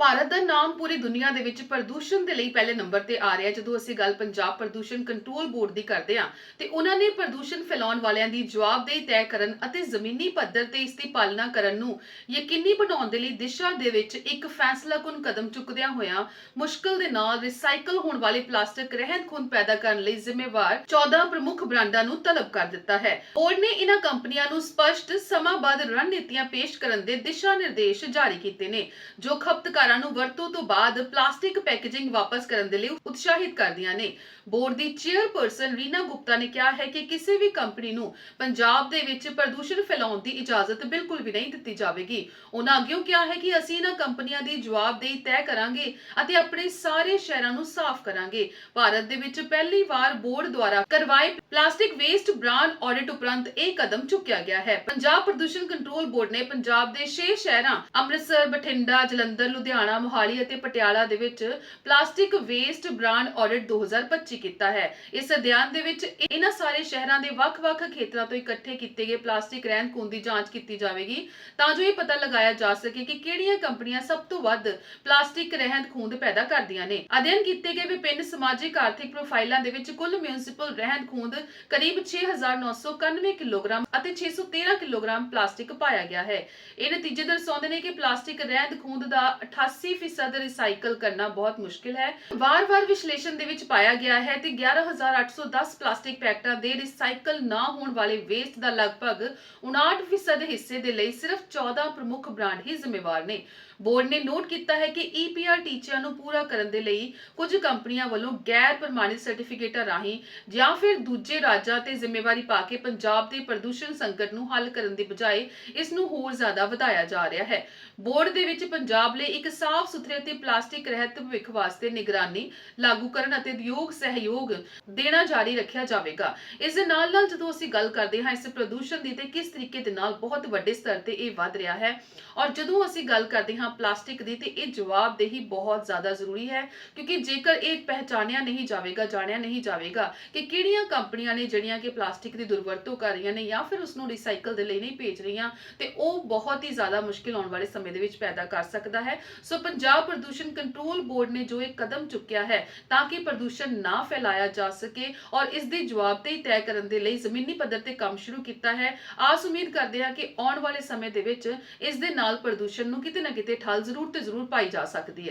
ਭਾਰਤ ਦਾ ਨਾਮ ਪੂਰੀ ਦੁਨੀਆ ਦੇ ਵਿੱਚ ਪ੍ਰਦੂਸ਼ਣ ਦੇ ਲਈ ਪਹਿਲੇ ਨੰਬਰ ਤੇ ਆ ਰਿਹਾ ਹੈ। ਜਦੋਂ ਅਸੀਂ ਗੱਲ ਪੰਜਾਬ ਪ੍ਰਦੂਸ਼ਣ ਕੰਟਰੋਲ ਬੋਰਡ ਦੀ ਕਰਦੇ ਹਾਂ, ਤੇ ਉਹਨਾਂ ਨੇ ਪ੍ਰਦੂਸ਼ਣ ਫੈਲਾਉਣ ਵਾਲਿਆਂ ਦੀ ਜਵਾਬਦੇਹੀ ਤੈਅ ਕਰਨ ਅਤੇ ਜ਼ਮੀਨੀ ਪੱਧਰ ਤੇ ਇਸ ਦੀ ਪਾਲਣਾ ਕਰਨ ਨੂੰ ਯਕੀਨੀ ਬਣਾਉਣ ਦੇ ਲਈ ਦਿਸ਼ਾ ਦੇ ਵਿੱਚ ਇੱਕ ਫੈਸਲਾਕੁਨ ਕਦਮ ਚੁੱਕਦਿਆਂ ਹੋਇਆਂ ਮੁਸ਼ਕਲ ਦੇ ਨਾਲ ਰਿਸਾਈਕਲ ਹੋਣ ਵਾਲੇ ਪਲਾਸਟਿਕ ਰਹਿੰਦ ਖੂੰਹਦ ਪੈਦਾ ਕਰਨ ਲਈ ਜ਼ਿੰਮੇਵਾਰ 14 ਪ੍ਰਮੁੱਖ ਬ੍ਰਾਂਡਾਂ ਨੂੰ ਤਲਬ ਕਰ ਦਿੱਤਾ ਹੈ ਬੋਰਡ ਨੇ ਇਹਨਾਂ ਕੰਪਨੀਆਂ ਨੂੰ ਸਪਸ਼ਟ ਸਮਾਬੱਧ ਰਣਨੀਤੀਆਂ ਪੇਸ਼ ਕਰਨ ਦੇ ਦਿਸ਼ਾ ਨਿਰਦੇਸ਼ ਜਾਰੀ ਕੀਤੇ ਨੇ, ਜੋ ਖਪਤਕਾਰ ਨੂੰ ਵਰਤੋਂ ਤੋਂ ਬਾਅਦ ਪਲਾਸਟਿਕ ਪੈਕੇਜਿੰਗ ਵਾਪਸ ਕਰਨ ਦੇ ਲਈ ਉਤਸ਼ਾਹਿਤ ਕਰਦੀਆਂ ਨੇ। ਬੋਰਡ ਦੀ ਚੇਅਰਪਰਸਨ ਰੀਨਾ ਗੁਪਤਾ ਨੇ ਕਿਹਾ ਹੈ ਕਿ ਕਿਸੇ ਵੀ ਕੰਪਨੀ ਨੂੰ ਪੰਜਾਬ ਦੇ ਵਿੱਚ ਪ੍ਰਦੂਸ਼ਣ ਫੈਲਾਉਣ ਦੀ ਇਜਾਜ਼ਤ ਬਿਲਕੁਲ ਵੀ ਨਹੀਂ ਦਿੱਤੀ ਜਾਵੇਗੀ। ਉਹਨਾਂ ਅੱਗੇও ਕਿਹਾ ਹੈ ਕਿ ਅਸੀਂ ਇਹਨਾਂ ਕੰਪਨੀਆਂ ਦੀ ਜਵਾਬਦੇਹੀ ਤੈਅ ਕਰਾਂਗੇ ਅਤੇ ਆਪਣੇ ਸਾਰੇ ਸ਼ਹਿਰਾਂ ਨੂੰ ਸਾਫ਼ ਕਰਾਂਗੇ। ਭਾਰਤ ਦੇ ਵਿੱਚ ਪਹਿਲੀ ਵਾਰ ਬੋਰਡ ਦੁਆਰਾ ਕਰਵਾਏ ਪਲਾਸਟਿਕ ਵੇਸਟ ਬ੍ਰਾਂਡ ਆਡਿਟ ਉਪਰੰਤ ਇਹ ਕਦਮ ਚੁੱਕਿਆ ਗਿਆ ਹੈ। ਪੰਜਾਬ ਪ੍ਰਦੂਸ਼ਣ ਕੰਟਰੋਲ ਬੋਰਡ ਨੇ ਪੰਜਾਬ ਦੇ 6 ਸ਼ਹਿਰਾਂ ਅੰਮ੍ਰਿਤਸਰ, ਬਠਿੰਡਾ, ਜਲੰਧਰ, ਲੁਧਿਆਣਾ ਲੁਧਿਆਣਾ, ਮੋਹਾਲੀ ਅਤੇ ਪਟਿਆਲਾ ਦੇ ਵਿੱਚ ਪਲਾਸਟਿਕ ਵੇਸਟ ਬ੍ਰਾਂਡ ਆਡਿਟ 2025 ਕੀਤਾ ਹੈ। ਇਸ ਅਧਿਐਨ ਦੇ ਵਿੱਚ ਇਹਨਾਂ ਸਾਰੇ ਸ਼ਹਿਰਾਂ ਦੇ ਵੱਖ-ਵੱਖ ਖੇਤਰਾਂ ਤੋਂ ਇਕੱਠੇ ਕੀਤੇ ਗਏ ਪਲਾਸਟਿਕ ਰਹਿੰਦ ਖੂੰਹਦ ਦੀ ਜਾਂਚ ਕੀਤੀ ਜਾਵੇਗੀ। ਤਾਂ ਜੋ ਇਹ ਪਤਾ ਲਗਾਇਆ ਜਾ ਸਕੇ ਕਿ ਕਿਹੜੀਆਂ ਕੰਪਨੀਆਂ ਸਭ ਤੋਂ ਵੱਧ ਪਲਾਸਟਿਕ ਰਹਿੰਦ ਖੂੰਹਦ ਪੈਦਾ ਕਰਦੀਆਂ ਨੇ। ਅਧਿਐਨ ਕੀਤੇ ਗਏ ਵਿਭਿੰਨ ਸਮਾਜਿਕ ਆਰਥਿਕ ਪ੍ਰੋਫਾਈਲਾਂ ਦੇ ਵਿੱਚ ਕੁੱਲ ਮਿਊਨਿਸਪਲ ਰਹਿੰਦ ਖੂੰਹਦ ਕਰੀਬ 6991 ਕਿਲੋਗ੍ਰਾਮ ਅਤੇ 613 ਕਿਲੋਗ੍ਰਾਮ ਪਲਾਸਟਿਕ ਪਾਇਆ ਗਿਆ ਹੈ। ਇਹ ਨਤੀਜੇ ਦਰਸਾਉਂਦੇ ਨੇ ਕਿ ਪਲਾਸਟਿਕ ਰਹਿੰਦ ਖੂੰਹਦ ਦਾ 88% ਰਿਸਾਈਕਲ ਕਰਨਾ ਬਹੁਤ ਮੁਸ਼ਕਿਲ ਹੈ। ਵਾਰ-ਵਾਰ ਵਿਸ਼ਲੇਸ਼ਣ ਦੇ ਵਿੱਚ ਪਾਇਆ ਗਿਆ ਹੈ ਤੇ 11810 ਪਲਾਸਟਿਕ ਪੈਕਟਾਂ ਦੇ ਰਿਸਾਈਕਲ ਨਾ ਹੋਣ ਵਾਲੇ ਵੇਸਟ ਦਾ ਲਗਭਗ 59% ਹਿੱਸੇ ਦੇ ਲਈ ਸਿਰਫ 14 ਪ੍ਰਮੁੱਖ ਬ੍ਰਾਂਡ ਹੀ ਜ਼ਿੰਮੇਵਾਰ ਨੇ। ਬੋਰਡ ਨੇ ਨੋਟ ਕੀਤਾ ਹੈ ਕਿ EPR ਟੀਚਿਆਂ ਨੂੰ ਪੂਰਾ ਕਰਨ ਦੇ ਲਈ ਕੁਝ ਕੰਪਨੀਆਂ ਵੱਲੋਂ ਗੈਰ ਪ੍ਰਮਾਣਿਤ ਸਰਟੀਫਿਕੇਟਾਂ ਰਾਹੀਂ ਜਾਂ ਫਿਰ ਦੂਜੇ ਰਾਜਾਂ ਤੇ ਜ਼ਿੰਮੇਵਾਰੀ ਪਾ ਕੇ ਪੰਜਾਬ ਦੇ ਪ੍ਰਦੂਸ਼ਣ ਸੰਕਟ ਨੂੰ ਹੱਲ ਕਰਨ ਦੀ ਬਜਾਏ ਇਸ ਨੂੰ ਹੋਰ ਜ਼ਿਆਦਾ ਵਧਾਇਆ ਜਾ ਰਿਹਾ ਹੈ। ਬੋਰਡ ਦੇ ਵਿੱਚ ਪੰਜਾਬ ਲਈ ਇੱਕ ਸਾਫ਼ ਸੁਥਰੇ ਅਤੇ ਪਲਾਸਟਿਕ ਰਹਿਤ ਭਵਿੱਖ ਵਾਸਤੇ ਨਿਗਰਾਨੀ, ਲਾਗੂ ਕਰਨ ਅਤੇ ਉਦਯੋਗ ਸਹਿਯੋਗ ਦੇਣਾ ਜਾਰੀ ਰੱਖਿਆ ਜਾਵੇਗਾ। ਇਸ ਦੇ ਨਾਲ ਨਾਲ ਜਦੋਂ ਅਸੀਂ ਗੱਲ ਕਰਦੇ ਹਾਂ ਇਸ ਪ੍ਰਦੂਸ਼ਣ ਦੀ, ਤੇ ਕਿਸ ਤਰੀਕੇ ਦੇ ਨਾਲ ਬਹੁਤ ਵੱਡੇ ਸਤਰ ਤੇ ਇਹ ਵੱਧ ਰਿਹਾ ਹੈ ਔਰ ਜਦੋਂ ਅਸੀਂ ਗੱਲ ਕਰਦੇ ਹਾਂ ਪਲਾਸਟਿਕ ਦੀ, ਤੇ ਇਹ ਜਵਾਬਦੇਹੀ ਬਹੁਤ ਜ਼ਿਆਦਾ ਜ਼ਰੂਰੀ ਹੈ ਕਿਉਂਕਿ ਜੇਕਰ ਇਹ ਪਹਿਚਾਨਿਆ ਨਹੀਂ ਜਾਵੇਗਾ, ਜਾਣਿਆ ਨਹੀਂ ਜਾਵੇਗਾ ਕਿ ਕਿਹੜੀਆਂ ਕੰਪਨੀਆਂ ਨੇ ਜਿਹੜੀਆਂ ਕਿ ਪਲਾਸਟਿਕ ਦੀ ਦੁਰਵਰਤੋਂ ਕਰ ਰਹੀਆਂ ਨੇ ਜਾਂ ਫਿਰ ਉਸ ਨੂੰ ਰੀਸਾਈਕਲ ਦੇ ਲਈ ਨਹੀਂ ਭੇਜ ਰਹੀਆਂ, ਤੇ ਉਹ ਬਹੁਤ ਹੀ ਜ਼ਿਆਦਾ ਮੁਸ਼ਕਿਲ ਆਉਣ ਵਾਲੇ ਸਮੇਂ ਦੇ ਵਿੱਚ ਪੈਦਾ ਕਰ ਸਕਦਾ ਹੈ। ਸੋ ਪੰਜਾਬ ਪ੍ਰਦੂਸ਼ਣ ਕੰਟਰੋਲ ਬੋਰਡ ਨੇ ਜੋ ਇਹ ਕਦਮ ਚੁੱਕਿਆ ਹੈ ਤਾਂ ਕਿ ਪ੍ਰਦੂਸ਼ਣ ਨਾ ਫੈਲਾਇਆ ਜਾ ਸਕੇ ਔਰ ਇਸ ਦੀ ਜਵਾਬਦੇਹੀ ਤੈਅ ਕਰਨ ਦੇ ਲਈ ਜ਼ਮੀਨੀ ਪੱਧਰ ਤੇ ਕੰਮ ਸ਼ੁਰੂ ਕੀਤਾ ਹੈ। ਆਸ ਉਮੀਦ ਕਰਦੇ ਹਾਂ ਕਿ ਆਉਣ ਵਾਲੇ ਸਮੇਂ ਦੇ ਵਿੱਚ ਇਸ ਦੇ ਨਾਲ ਪ੍ਰਦੂਸ਼ਣ ਨੂੰ ਕਿਤੇ ਨਾ ਕਿਤੇ ਠੱਲ ਜ਼ਰੂਰ ਤੇ ਜ਼ਰੂਰ ਪਾਈ ਜਾ ਸਕਦੀ ਹੈ।